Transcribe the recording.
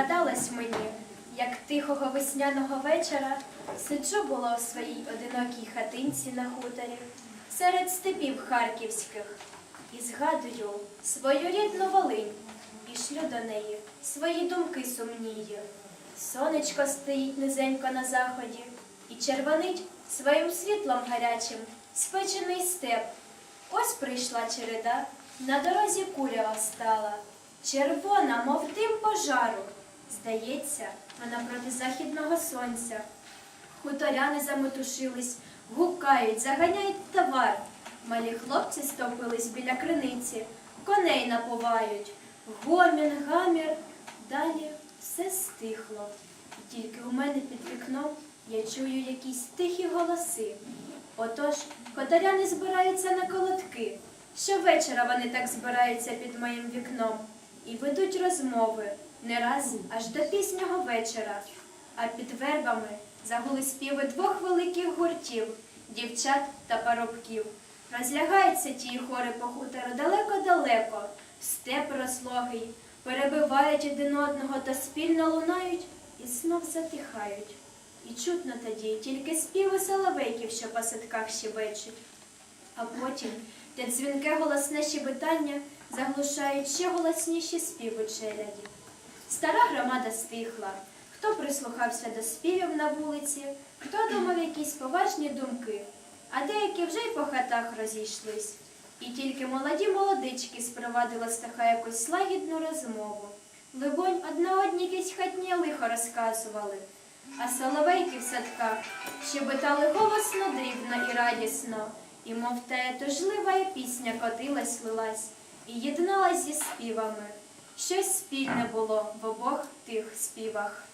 Гадалось мені, як тихого весняного вечора сиджу було у своїй одинокій хатинці на хуторі серед степів харківських і згадую свою рідну Волинь і шлю до неї свої думки сумнії. Сонечко стоїть низенько на заході і червонить своїм світлом гарячим спечений степ. Ось прийшла череда, на дорозі курява стала, червона, мов дим пожару. Здається, вона проти західного сонця. Хуторяни заметушились, гукають, заганяють товар. Малі хлопці стовпились біля криниці, коней напувають. Гомін, гамір. Далі все стихло. І тільки у мене під вікном я чую якісь тихі голоси. Отож, хуторяни збираються на колодки. Щовечора вони так збираються під моїм вікном і ведуть розмови не раз аж до пізнього вечора. А під вербами загули співи двох великих гуртів дівчат та парубків. Розлягаються ті хори по хутору далеко-далеко, степ розлогий, перебивають один одного та спільно лунають і знов затихають. І чутно тоді тільки співи соловейків, що по садках щебечуть. А потім те дзвінке голосне щебетання заглушають ще голосніші співи челяді. Стара громада стихла. Хто прислухався до співів на вулиці, хто думав якісь поважні думки, а деякі вже й по хатах розійшлись. І тільки молоді молодички спровадили стаха якусь лагідну розмову. Либонь, одна одній якесь хатнє лихо розказували, а соловейки в садках щебетали голосно, дрібно і радісно, і мов тая тужлива пісня котилась, лилась і єдналась зі співами. Щось спільне було в обох тих співах.